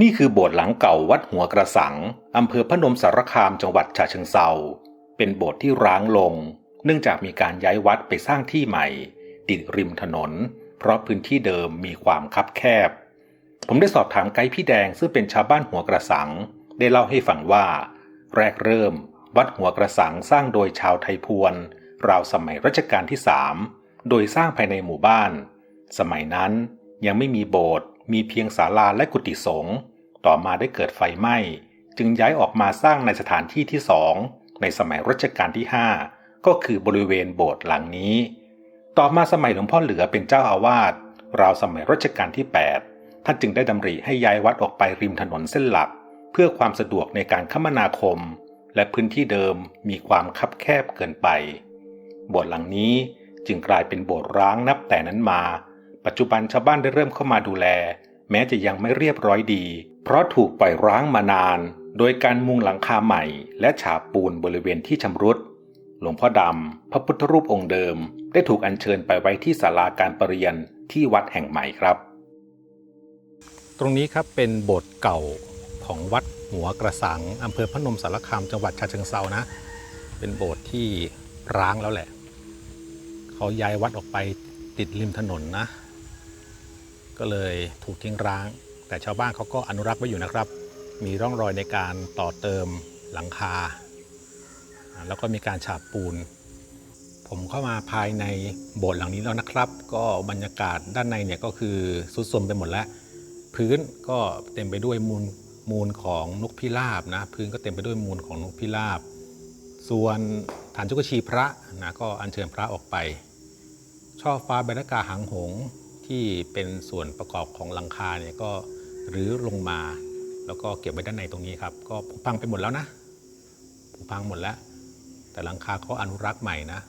นี่คือโบสถ์หลังเก่าวัดหัวกระสัง อำเภอพนมสารคามจังหวัดฉะเชิงเซาเป็นโบสถ์ที่ร้างลง เนื่องจากมีการย้ายวัดไปสร้างที่ใหม่ ติดริมถนน เพราะพื้นที่เดิมมีความคับแคบ ผมได้สอบถามไกด์พี่แดงซึ่งเป็นชาวบ้านหัวกระสัง ได้เล่าให้ฟังว่า แรกเริ่ม วัดหัวกระสังสร้างโดยชาวไทยพวนราวสมัยรัชกาลที่สามโดยสร้างภายในหมู่บ้าน สมัยนั้นยังไม่มีโบสถ์ มีเพียงศาลาและกุฏิสงฆ์ต่อมาได้เกิดไฟไหม้ จึงย้ายออกมาสร้างในสถานที่ที่สองในสมัยรัชกาลที่ 5 ก็คือบริเวณโบสถ์หลังนี้ ต่อมาสมัยหลวงพ่อเหลือเป็นเจ้าอาวาสราวสมัยรัชกาลที่ 8 ท่านจึงได้ดำริให้ย้ายวัดออกไปริมถนนเส้นหลัก เพื่อความสะดวกในการคมนาคม และพื้นที่เดิมมีความคับแคบเกินไป โบสถ์หลังนี้จึงกลายเป็นโบสถ์ร้างนับแต่นั้นมา ปัจจุบันชาวบ้านได้เริ่มเข้ามาดูแล แม้จะยังไม่เรียบร้อยดี เพราะถูกปล่อยร้างมานาน โดยการมุงหลังคาใหม่ และฉาบปูนบริเวณที่ชำรุดหลวงพ่อดำ พระพุทธรูปองค์เดิม ได้ถูกอัญเชิญไปไว้ที่ศาลาการประเรียนที่วัดแห่งใหม่ครับ ตรงนี้ครับเป็นโบสถ์เก่าของวัดหัวกระสังอำเภอพนมสารคามจังหวัดฉะเชิงเซานะ เป็นโบสถ์ที่ร้างแล้วแหละ เขาย้ายวัดออกไปติดริมถนนนะ ก็เลยถูกทิ้งร้าง แต่ชาวบ้านเขาก็อนุรักษ์ไว้อยู่นะครับ มีร่องรอยในการต่อเติมหลังคา แล้วก็มีการฉาบปูน ผมเข้ามาภายในโบสถ์หลังนี้แล้วนะครับ ก็บรรยากาศด้านในเนี่ยก็คือสุดโทรมไปหมดแล้ว พื้นก็เต็มไปด้วยมูลมูลของนกพิราบนะพื้นก็เต็มไปด้วยมูลของนกพิราบ ส่วนฐานจุกชีพระนะก็อัญเชิญพระออกไป ช่อฟ้าใบรากาหางหง ที่เป็นส่วนประกอบของหลังคาเนี่ยก็รื้อลงมา แล้วก็เก็บไว้ด้านในตรงนี้ครับ ก็พังไปหมดแล้วนะพังหมดแล้ว แต่หลังคาเขาอนุรักษ์ใหม่นะ